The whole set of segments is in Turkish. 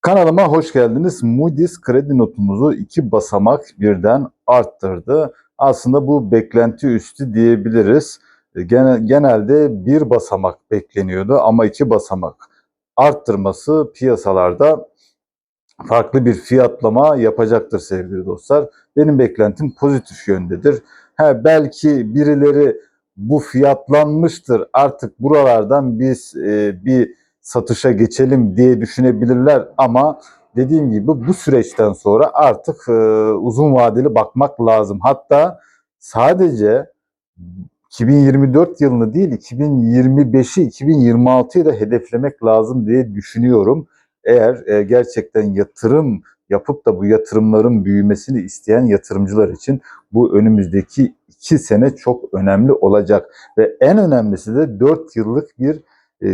Kanalıma hoş geldiniz. Moody's kredi notumuzu iki basamak birden arttırdı. Aslında bu beklenti üstü diyebiliriz. Gene- Genelde bir basamak bekleniyordu ama iki basamak arttırması piyasalarda farklı bir fiyatlama yapacaktır sevgili dostlar. Benim beklentim pozitif yöndedir. Ha, belki birileri bu fiyatlanmıştır artık buralardan biz e, bir satışa geçelim diye düşünebilirler ama dediğim gibi bu süreçten sonra artık e, uzun vadeli bakmak lazım. Hatta sadece 2024 yılını değil 2025'i 2026'yı da hedeflemek lazım diye düşünüyorum. Eğer e, gerçekten yatırım yapıp da bu yatırımların büyümesini isteyen yatırımcılar için bu önümüzdeki iki sene çok önemli olacak. Ve en önemlisi de 4 yıllık bir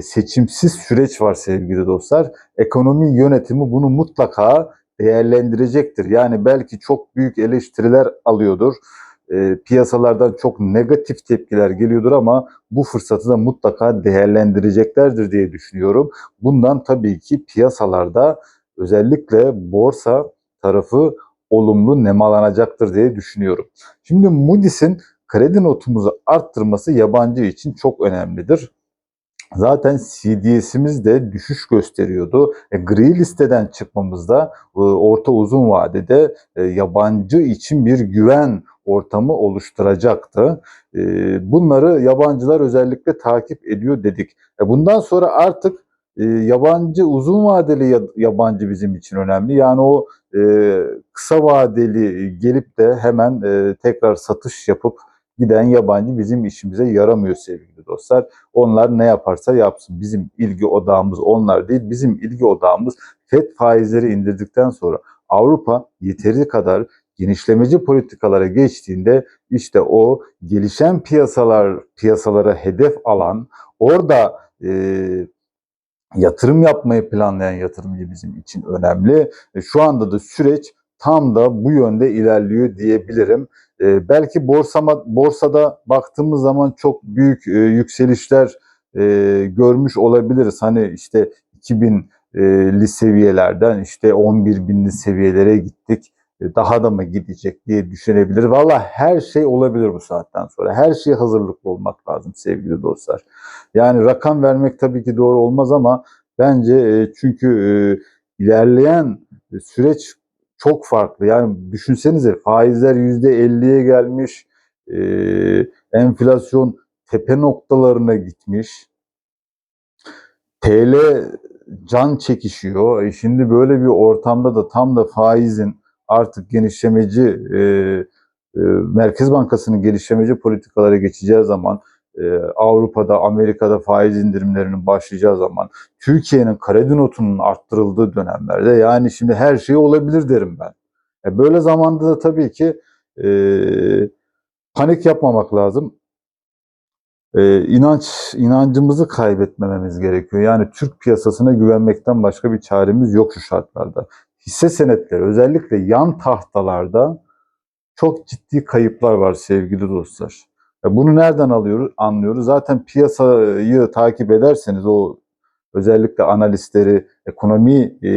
seçimsiz süreç var sevgili dostlar. Ekonomi yönetimi bunu mutlaka değerlendirecektir. Yani belki çok büyük eleştiriler alıyordur. E, piyasalardan çok negatif tepkiler geliyordur ama bu fırsatı da mutlaka değerlendireceklerdir diye düşünüyorum. Bundan tabii ki piyasalarda özellikle borsa tarafı olumlu nemalanacaktır diye düşünüyorum. Şimdi Moody's'in kredi notumuzu arttırması yabancı için çok önemlidir. Zaten CDS'imiz de düşüş gösteriyordu. E, gri listeden çıkmamızda e, orta uzun vadede e, yabancı için bir güven ortamı oluşturacaktı. E, bunları yabancılar özellikle takip ediyor dedik. E, bundan sonra artık e, yabancı uzun vadeli ya- yabancı bizim için önemli. Yani o e, kısa vadeli gelip de hemen e, tekrar satış yapıp giden yabancı bizim işimize yaramıyor sevgili dostlar. Onlar ne yaparsa yapsın. Bizim ilgi odağımız onlar değil. Bizim ilgi odağımız FED faizleri indirdikten sonra Avrupa yeteri kadar genişlemeci politikalara geçtiğinde işte o gelişen piyasalar piyasalara hedef alan orada e, yatırım yapmayı planlayan yatırımcı bizim için önemli. E, Şu anda da süreç tam da bu yönde ilerliyor diyebilirim. E, belki borsama, borsada baktığımız zaman çok büyük e, yükselişler e, görmüş olabiliriz. Hani işte 2000'li seviyelerden işte 11 binli seviyelere gittik. E, Daha da mı gidecek diye düşünebilir. Valla her şey olabilir bu saatten sonra. Her şeye hazırlıklı olmak lazım sevgili dostlar. Yani rakam vermek tabii ki doğru olmaz ama bence e, çünkü e, ilerleyen süreç çok farklı. Yani düşünsenize faizler %50'ye gelmiş, e, enflasyon tepe noktalarına gitmiş. TL can çekişiyor. E şimdi böyle bir ortamda da tam da faizin artık genişlemeci e, e, Merkez Bankası'nın genişlemeci politikalara geçeceği zaman Avrupa'da, Amerika'da faiz indirimlerinin başlayacağı zaman Türkiye'nin kredi notunun arttırıldığı dönemlerde yani şimdi her şey olabilir derim ben. E, böyle zamanda da tabii ki e, panik yapmamak lazım. E, inanç inancımızı kaybetmememiz gerekiyor. Yani Türk piyasasına güvenmekten başka bir çaremiz yok şu şartlarda. Hisse senetleri özellikle yan tahtalarda çok ciddi kayıplar var sevgili dostlar. Bunu nereden alıyoruz? Anlıyoruz. Zaten piyasayı takip ederseniz o özellikle analistleri, ekonomi e,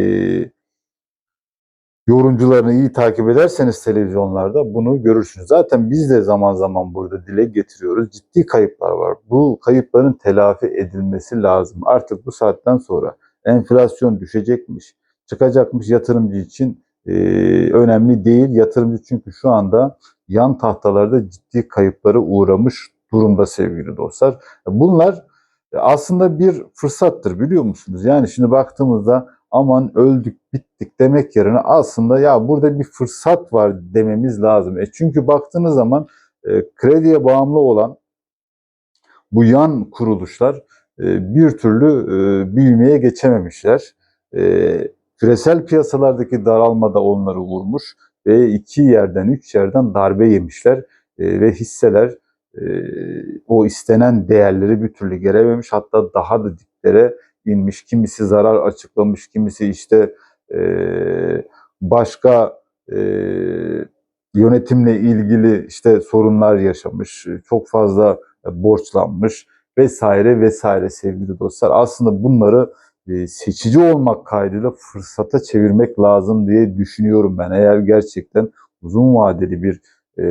yorumcularını iyi takip ederseniz televizyonlarda bunu görürsünüz. Zaten biz de zaman zaman burada dile getiriyoruz. Ciddi kayıplar var. Bu kayıpların telafi edilmesi lazım. Artık bu saatten sonra enflasyon düşecekmiş, çıkacakmış yatırımcı için e, önemli değil. Yatırımcı çünkü şu anda yan tahtalarda ciddi kayıplara uğramış durumda sevgili dostlar. Bunlar aslında bir fırsattır biliyor musunuz? Yani şimdi baktığımızda aman öldük bittik demek yerine aslında ya burada bir fırsat var dememiz lazım. E çünkü baktığınız zaman e, krediye bağımlı olan bu yan kuruluşlar e, bir türlü e, büyümeye geçememişler. E, küresel piyasalardaki daralma da onları vurmuş ve iki yerden üç yerden darbe yemişler E, ve hisseler e, o istenen değerleri bir türlü gelememiş hatta daha da diplere inmiş. Kimisi zarar açıklamış, kimisi işte e, başka yönetimle ilgili işte sorunlar yaşamış, çok fazla borçlanmış vesaire vesaire sevgili dostlar. Aslında bunları seçici olmak kaydıyla fırsata çevirmek lazım diye düşünüyorum ben. Eğer gerçekten uzun vadeli bir e,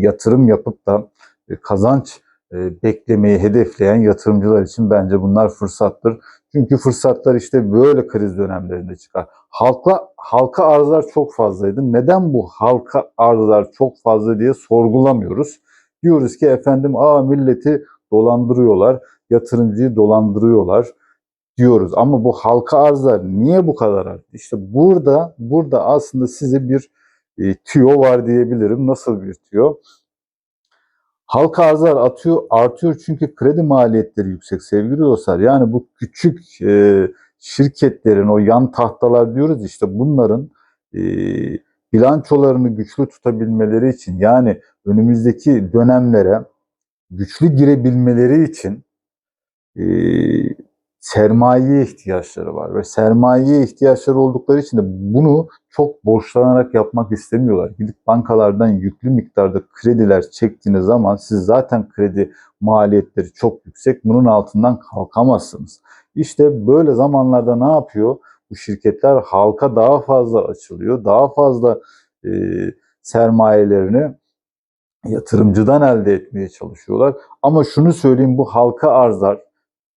yatırım yapıp da e, kazanç e, beklemeyi hedefleyen yatırımcılar için bence bunlar fırsattır. Çünkü fırsatlar işte böyle kriz dönemlerinde çıkar. Halka halka arzlar çok fazlaydı. Neden bu halka arzlar çok fazla diye sorgulamıyoruz. Diyoruz ki efendim aa milleti dolandırıyorlar, yatırımcıyı dolandırıyorlar diyoruz. Ama bu halka arzlar niye bu kadar arttı? İşte burada burada aslında size bir e, tüyo var diyebilirim. Nasıl bir tüyo? Halka arzlar atıyor, artıyor çünkü kredi maliyetleri yüksek sevgili dostlar. Yani bu küçük e, şirketlerin o yan tahtalar diyoruz işte bunların e, bilançolarını güçlü tutabilmeleri için yani önümüzdeki dönemlere güçlü girebilmeleri için e, sermayeye ihtiyaçları var ve sermayeye ihtiyaçları oldukları için de bunu çok borçlanarak yapmak istemiyorlar. Gidip bankalardan yüklü miktarda krediler çektiğiniz zaman siz zaten kredi maliyetleri çok yüksek. Bunun altından kalkamazsınız. İşte böyle zamanlarda ne yapıyor? Bu şirketler halka daha fazla açılıyor. Daha fazla e, sermayelerini yatırımcıdan elde etmeye çalışıyorlar. Ama şunu söyleyeyim bu halka arzlar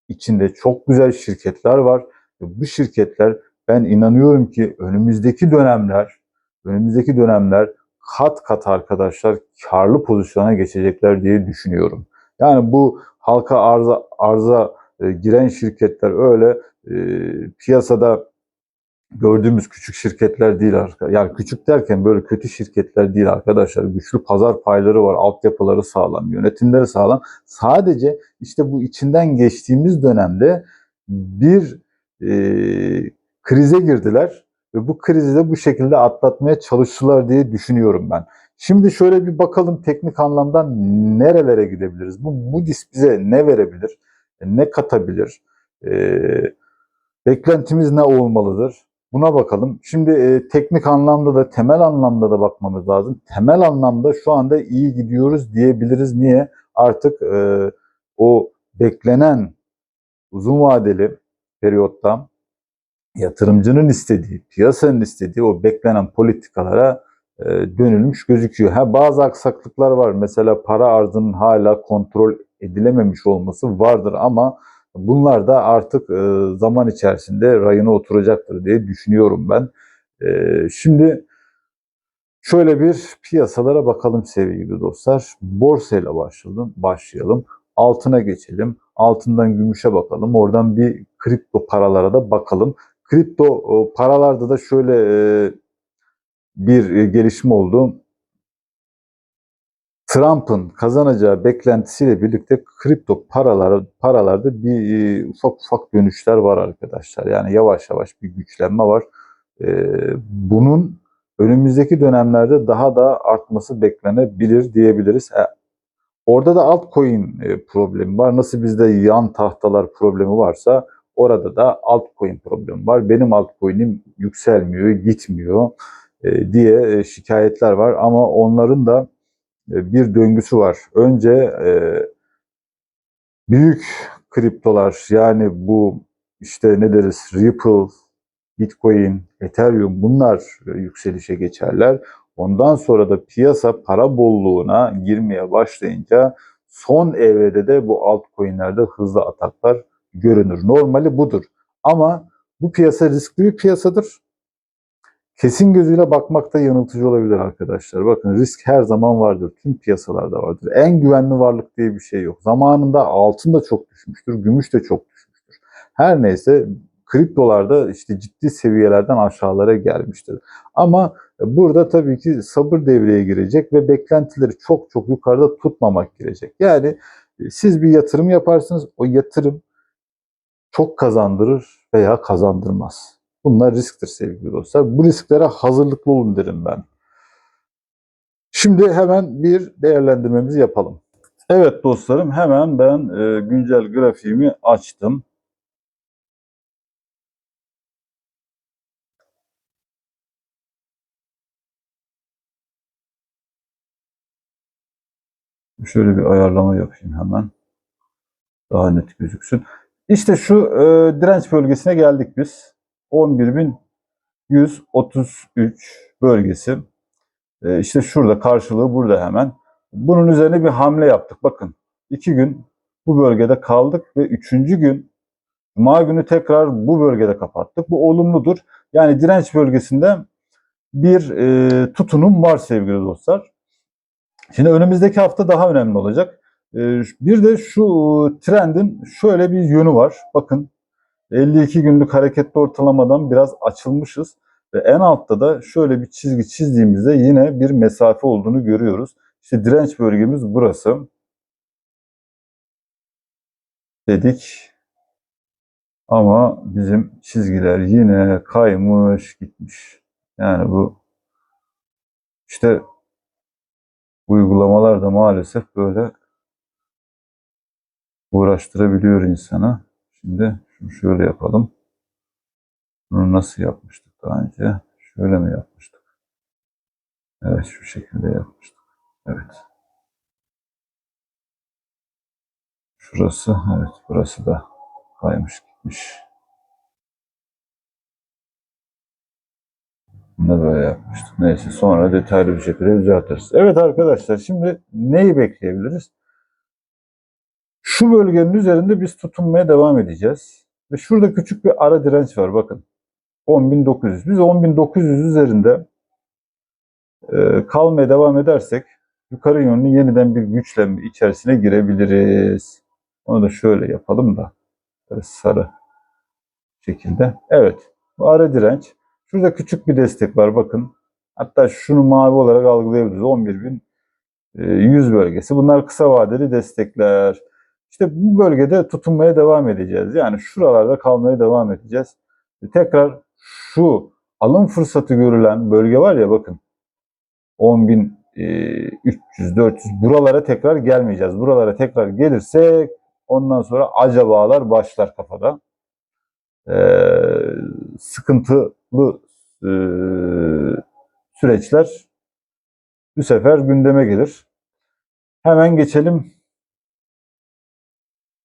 içinde çok güzel şirketler var. Bu şirketler ben inanıyorum ki önümüzdeki dönemler önümüzdeki dönemler kat kat arkadaşlar karlı pozisyona geçecekler diye düşünüyorum. Yani bu halka arza arza e, giren şirketler öyle e, piyasada gördüğümüz küçük şirketler değil arkadaşlar. Yani küçük derken böyle kötü şirketler değil arkadaşlar. Güçlü pazar payları var, altyapıları sağlam, yönetimleri sağlam. Sadece işte bu içinden geçtiğimiz dönemde bir e, krize girdiler ve bu krizi de bu şekilde atlatmaya çalıştılar diye düşünüyorum ben. Şimdi şöyle bir bakalım teknik anlamda nerelere gidebiliriz? Bu Moody's bize ne verebilir? Ne katabilir? Ee, beklentimiz ne olmalıdır? Buna bakalım. Şimdi e, teknik anlamda da temel anlamda da bakmamız lazım. Temel anlamda şu anda iyi gidiyoruz diyebiliriz. Niye? Artık e, o beklenen uzun vadeli periyotta yatırımcının istediği, piyasanın istediği o beklenen politikalara e, dönülmüş gözüküyor. Ha bazı aksaklıklar var. Mesela para arzının hala kontrol edilememiş olması vardır ama bunlar da artık e, zaman içerisinde rayına oturacaktır diye düşünüyorum ben. E, şimdi şöyle bir piyasalara bakalım sevgili dostlar. Borsayla başlayalım. Başlayalım. Altına geçelim. Altından gümüşe bakalım. Oradan bir kripto paralara da bakalım. Kripto paralarda da şöyle bir gelişme oldu. Trump'ın kazanacağı beklentisiyle birlikte kripto paralar paralarda bir ufak ufak dönüşler var arkadaşlar. Yani yavaş yavaş bir güçlenme var. Bunun önümüzdeki dönemlerde daha da artması beklenebilir diyebiliriz. Orada da altcoin problemi var. Nasıl bizde yan tahtalar problemi varsa Orada da altcoin problemi var. Benim altcoin'im yükselmiyor, gitmiyor e, diye e, şikayetler var. Ama onların da e, bir döngüsü var. Önce e, büyük kriptolar yani bu işte ne deriz Ripple, Bitcoin, Ethereum bunlar e, yükselişe geçerler. Ondan sonra da piyasa para bolluğuna girmeye başlayınca son evrede de bu altcoin'lerde hızlı ataklar görünür. Normali budur. Ama bu piyasa riskli bir piyasadır. Kesin gözüyle bakmak da yanıltıcı olabilir arkadaşlar. Bakın risk her zaman vardır. Tüm piyasalarda vardır. En güvenli varlık diye bir şey yok. Zamanında altın da çok düşmüştür. Gümüş de çok düşmüştür. Her neyse kriptolarda işte ciddi seviyelerden aşağılara gelmiştir. Ama burada tabii ki sabır devreye girecek ve beklentileri çok çok yukarıda tutmamak gerekecek. Yani siz bir yatırım yaparsınız. O yatırım çok kazandırır veya kazandırmaz. Bunlar risktir sevgili dostlar. Bu risklere hazırlıklı olun derim ben. Şimdi hemen bir değerlendirmemizi yapalım. Evet dostlarım hemen ben e, güncel grafiğimi açtım. Şöyle bir ayarlama yapayım hemen. Daha net gözüksün. İşte şu e, direnç bölgesine geldik biz. 11.133 bölgesi. E, işte şurada karşılığı burada hemen. Bunun üzerine bir hamle yaptık. Bakın iki gün bu bölgede kaldık ve üçüncü gün Cuma günü tekrar bu bölgede kapattık. Bu olumludur. Yani direnç bölgesinde bir e, tutunum var sevgili dostlar. Şimdi önümüzdeki hafta daha önemli olacak. E, bir de şu trendin şöyle bir yönü var. Bakın 52 günlük hareketli ortalamadan biraz açılmışız. Ve en altta da şöyle bir çizgi çizdiğimizde yine bir mesafe olduğunu görüyoruz. İşte direnç bölgemiz burası. Dedik. Ama bizim çizgiler yine kaymış gitmiş. Yani bu işte uygulamalar da maalesef böyle uğraştırabiliyor insana. Şimdi şunu şöyle yapalım. Bunu nasıl yapmıştık daha önce? Şöyle mi yapmıştık? Evet şu şekilde yapmıştık. Evet. Şurası evet burası da kaymış gitmiş. Bunu böyle yapmıştık. Neyse sonra detaylı bir şekilde düzeltiriz. Evet arkadaşlar şimdi neyi bekleyebiliriz? Şu bölgenin üzerinde biz tutunmaya devam edeceğiz. Ve şurada küçük bir ara direnç var bakın. 10.900. Biz 10.900 üzerinde e, kalmaya devam edersek yukarı yönlü yeniden bir güçlenme içerisine girebiliriz. Onu da şöyle yapalım da. Böyle sarı şekilde. Evet. Bu ara direnç. Şurada küçük bir destek var bakın. Hatta şunu mavi olarak algılayabiliriz. 11.100 bölgesi. Bunlar kısa vadeli destekler. İşte bu bölgede tutunmaya devam edeceğiz. Yani şuralarda kalmaya devam edeceğiz. Tekrar şu alım fırsatı görülen bölge var ya bakın. 10.300, 400 buralara tekrar gelmeyeceğiz. Buralara tekrar gelirsek ondan sonra acabalar başlar kafada. Ee, sıkıntılı e, süreçler bu sefer gündeme gelir. Hemen geçelim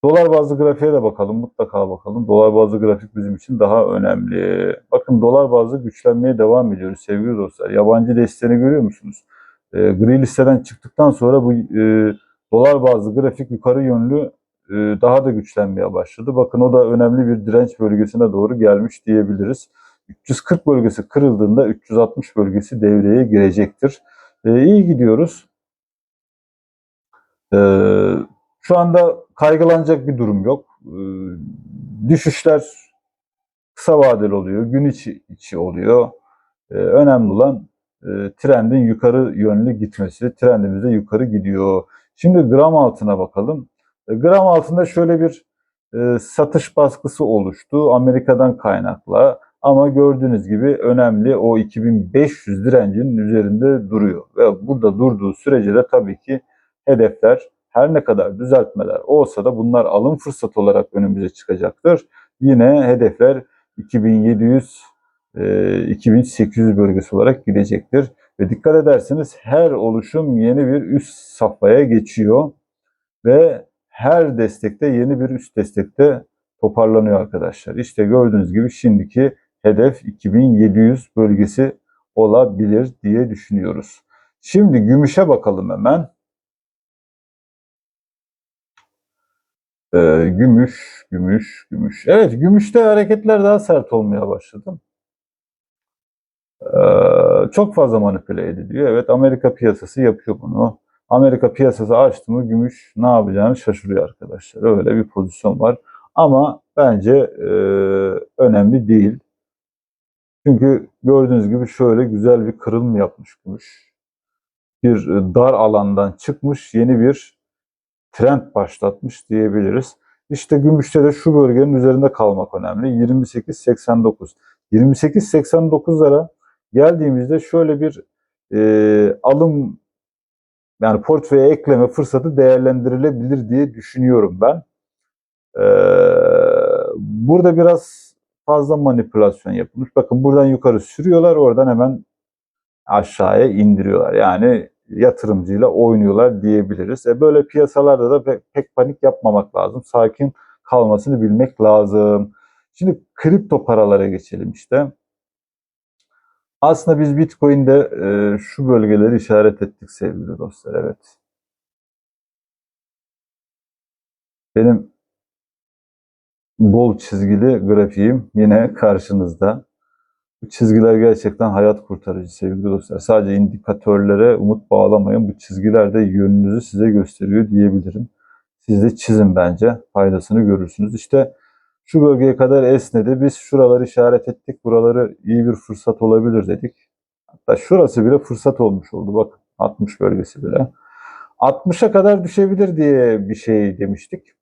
Dolar bazlı grafiğe de bakalım. Mutlaka bakalım. Dolar bazlı grafik bizim için daha önemli. Bakın dolar bazlı güçlenmeye devam ediyoruz sevgili dostlar. Yabancı desteğini görüyor musunuz? E, gri listeden çıktıktan sonra bu e, dolar bazlı grafik yukarı yönlü e, daha da güçlenmeye başladı. Bakın o da önemli bir direnç bölgesine doğru gelmiş diyebiliriz. 340 bölgesi kırıldığında 360 bölgesi devreye girecektir. E, iyi gidiyoruz. Eee şu anda kaygılanacak bir durum yok. Ee, düşüşler kısa vadeli oluyor, gün içi, içi oluyor. Ee, önemli olan e, trendin yukarı yönlü gitmesi. Trendimiz de yukarı gidiyor. Şimdi gram altına bakalım. E, gram altında şöyle bir e, satış baskısı oluştu Amerika'dan kaynakla. Ama gördüğünüz gibi önemli o 2500 direncinin üzerinde duruyor. Ve burada durduğu sürece de tabii ki hedefler her ne kadar düzeltmeler olsa da bunlar alım fırsatı olarak önümüze çıkacaktır. Yine hedefler 2700 2800 e, bölgesi olarak gidecektir. Ve dikkat ederseniz her oluşum yeni bir üst safhaya geçiyor ve her destekte yeni bir üst destekte toparlanıyor arkadaşlar. İşte gördüğünüz gibi şimdiki hedef 2700 bölgesi olabilir diye düşünüyoruz. Şimdi gümüşe bakalım hemen. Ee, gümüş, gümüş, gümüş. Evet, gümüşte hareketler daha sert olmaya başladı. Ee, çok fazla manipüle ediliyor. Evet, Amerika piyasası yapıyor bunu. Amerika piyasası açtı mı gümüş ne yapacağını şaşırıyor arkadaşlar. Öyle bir pozisyon var. Ama bence e, önemli değil. Çünkü gördüğünüz gibi şöyle güzel bir kırılım yapmış gümüş. Bir dar alandan çıkmış yeni bir trend başlatmış diyebiliriz. İşte gümüşte de şu bölgenin üzerinde kalmak önemli. 28.89. 28.89'lara geldiğimizde şöyle bir e, alım yani portföye ekleme fırsatı değerlendirilebilir diye düşünüyorum ben. E, burada biraz fazla manipülasyon yapılmış. Bakın buradan yukarı sürüyorlar, oradan hemen aşağıya indiriyorlar. Yani yatırımcıyla oynuyorlar diyebiliriz. E böyle piyasalarda da pek, pek panik yapmamak lazım. Sakin kalmasını bilmek lazım. Şimdi kripto paralara geçelim işte. Aslında biz Bitcoin'de e, şu bölgeleri işaret ettik sevgili dostlar. Evet. Benim bol çizgili grafiğim yine karşınızda. Bu çizgiler gerçekten hayat kurtarıcı sevgili dostlar. Sadece indikatörlere umut bağlamayın. Bu çizgiler de yönünüzü size gösteriyor diyebilirim. Siz de çizin bence. Faydasını görürsünüz. İşte şu bölgeye kadar esnedi. Biz şuraları işaret ettik. Buraları iyi bir fırsat olabilir dedik. Hatta şurası bile fırsat olmuş oldu. Bak 60 bölgesi bile. 60'a kadar düşebilir diye bir şey demiştik.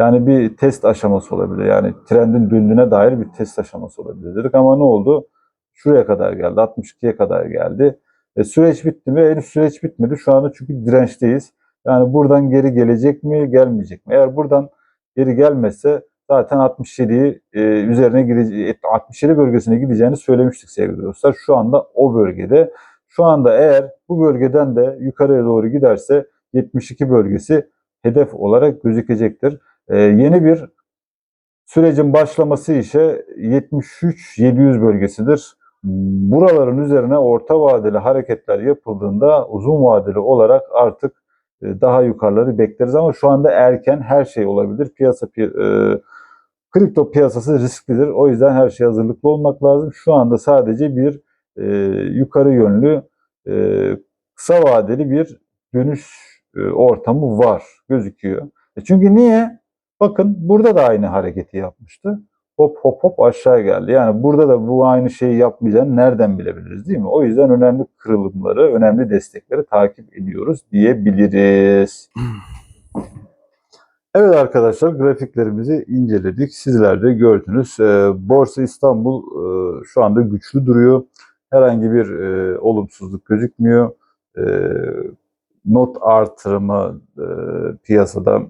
Yani bir test aşaması olabilir. Yani trendin döndüğüne dair bir test aşaması olabilir dedik ama ne oldu? Şuraya kadar geldi. 62'ye kadar geldi. E, süreç bitti mi? Henüz süreç bitmedi. Şu anda çünkü dirençteyiz. Yani buradan geri gelecek mi, gelmeyecek mi? Eğer buradan geri gelmezse zaten 67'yi e, üzerine gideceği 67 bölgesine gideceğini söylemiştik sevgili dostlar. Şu anda o bölgede. Şu anda eğer bu bölgeden de yukarıya doğru giderse 72 bölgesi hedef olarak gözükecektir. Ee, yeni bir sürecin başlaması ise 73-700 bölgesidir. Buraların üzerine orta vadeli hareketler yapıldığında uzun vadeli olarak artık e, daha yukarıları bekleriz ama şu anda erken her şey olabilir. Piyasa pi e, kripto piyasası risklidir. O yüzden her şey hazırlıklı olmak lazım. Şu anda sadece bir e, yukarı yönlü e, kısa vadeli bir dönüş e, ortamı var gözüküyor. E çünkü niye? Bakın burada da aynı hareketi yapmıştı. Hop hop hop aşağı geldi. Yani burada da bu aynı şeyi yapmayacağını nereden bilebiliriz değil mi? O yüzden önemli kırılımları, önemli destekleri takip ediyoruz diyebiliriz. Evet arkadaşlar grafiklerimizi inceledik. Sizler de gördünüz. Ee, Borsa İstanbul e, şu anda güçlü duruyor. Herhangi bir e, olumsuzluk gözükmüyor. E, not artırımı piyasada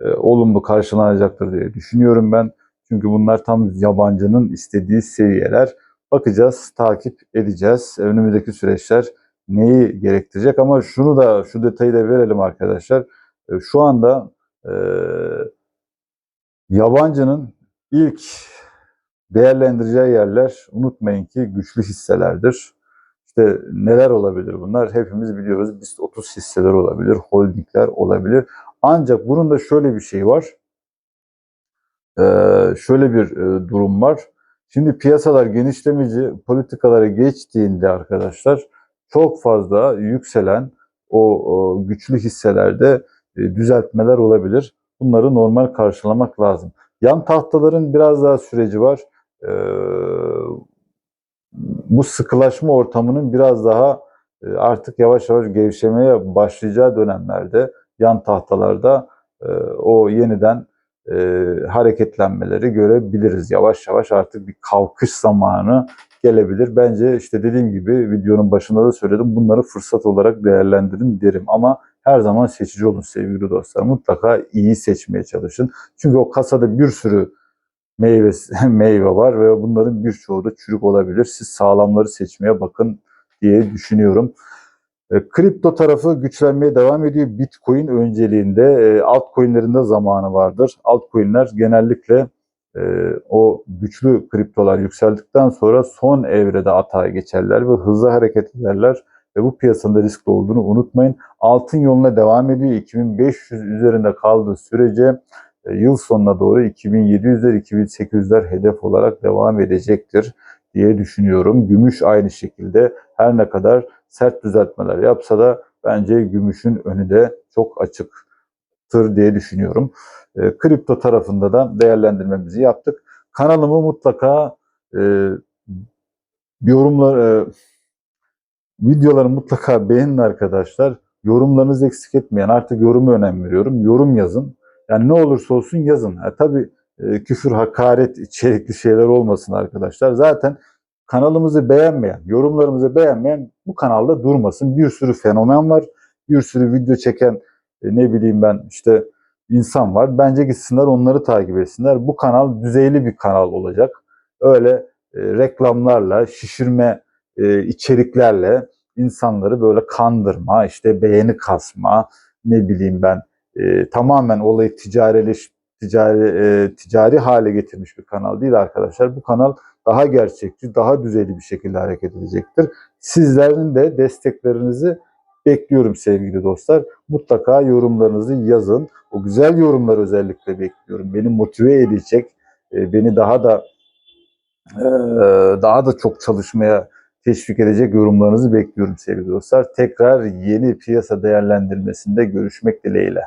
e, olumlu karşılanacaktır diye düşünüyorum ben. Çünkü bunlar tam yabancının istediği seviyeler. Bakacağız, takip edeceğiz. Önümüzdeki süreçler neyi gerektirecek ama şunu da şu detayı da verelim arkadaşlar. E, şu anda e, yabancının ilk değerlendireceği yerler unutmayın ki güçlü hisselerdir. İşte neler olabilir bunlar? Hepimiz biliyoruz. BIST 30 hisseler olabilir, holdingler olabilir. Ancak bunun da şöyle bir şey var. Ee, şöyle bir e, durum var. Şimdi piyasalar genişlemeci politikalara geçtiğinde arkadaşlar çok fazla yükselen o, güçlü hisselerde e, düzeltmeler olabilir. Bunları normal karşılamak lazım. Yan tahtaların biraz daha süreci var. Ee, bu sıkılaşma ortamının biraz daha e, artık yavaş yavaş gevşemeye başlayacağı dönemlerde yan tahtalarda e, o yeniden e, hareketlenmeleri görebiliriz. Yavaş yavaş artık bir kalkış zamanı gelebilir. Bence işte dediğim gibi videonun başında da söyledim bunları fırsat olarak değerlendirin derim ama her zaman seçici olun sevgili dostlar. Mutlaka iyi seçmeye çalışın. Çünkü o kasada bir sürü meyve, meyve var ve bunların birçoğu da çürük olabilir. Siz sağlamları seçmeye bakın diye düşünüyorum. E, kripto tarafı güçlenmeye devam ediyor. Bitcoin önceliğinde e, altcoin'lerinde zamanı vardır. Altcoin'ler genellikle e, o güçlü kriptolar yükseldikten sonra son evrede atağa geçerler ve hızlı hareket ederler ve bu piyasanın riskli olduğunu unutmayın. Altın yoluna devam ediyor. 2500 üzerinde kaldığı sürece yıl sonuna doğru 2700'ler 2800'ler hedef olarak devam edecektir diye düşünüyorum. Gümüş aynı şekilde her ne kadar sert düzeltmeler yapsa da bence gümüşün önü de çok açıktır diye düşünüyorum. E, kripto tarafında da değerlendirmemizi yaptık. Kanalımı mutlaka e, yorumlar e, videoları mutlaka beğenin arkadaşlar. Yorumlarınızı eksik etmeyen artık yorumu önem veriyorum. Yorum yazın. Yani ne olursa olsun yazın. E, tabii e, küfür, hakaret içerikli şeyler olmasın arkadaşlar. Zaten kanalımızı beğenmeyen, yorumlarımızı beğenmeyen bu kanalda durmasın. Bir sürü fenomen var. Bir sürü video çeken e, ne bileyim ben işte insan var. Bence gitsinler onları takip etsinler. Bu kanal düzeyli bir kanal olacak. Öyle e, reklamlarla, şişirme e, içeriklerle insanları böyle kandırma, işte beğeni kasma, ne bileyim ben e, tamamen olayı ticarileş, ticari e, ticari hale getirmiş bir kanal değil arkadaşlar. Bu kanal daha gerçekçi, daha düzeyli bir şekilde hareket edecektir. Sizlerin de desteklerinizi bekliyorum sevgili dostlar. Mutlaka yorumlarınızı yazın. O güzel yorumları özellikle bekliyorum. Beni motive edecek, e, beni daha da e, daha da çok çalışmaya teşvik edecek yorumlarınızı bekliyorum sevgili dostlar. Tekrar yeni piyasa değerlendirmesinde görüşmek dileğiyle.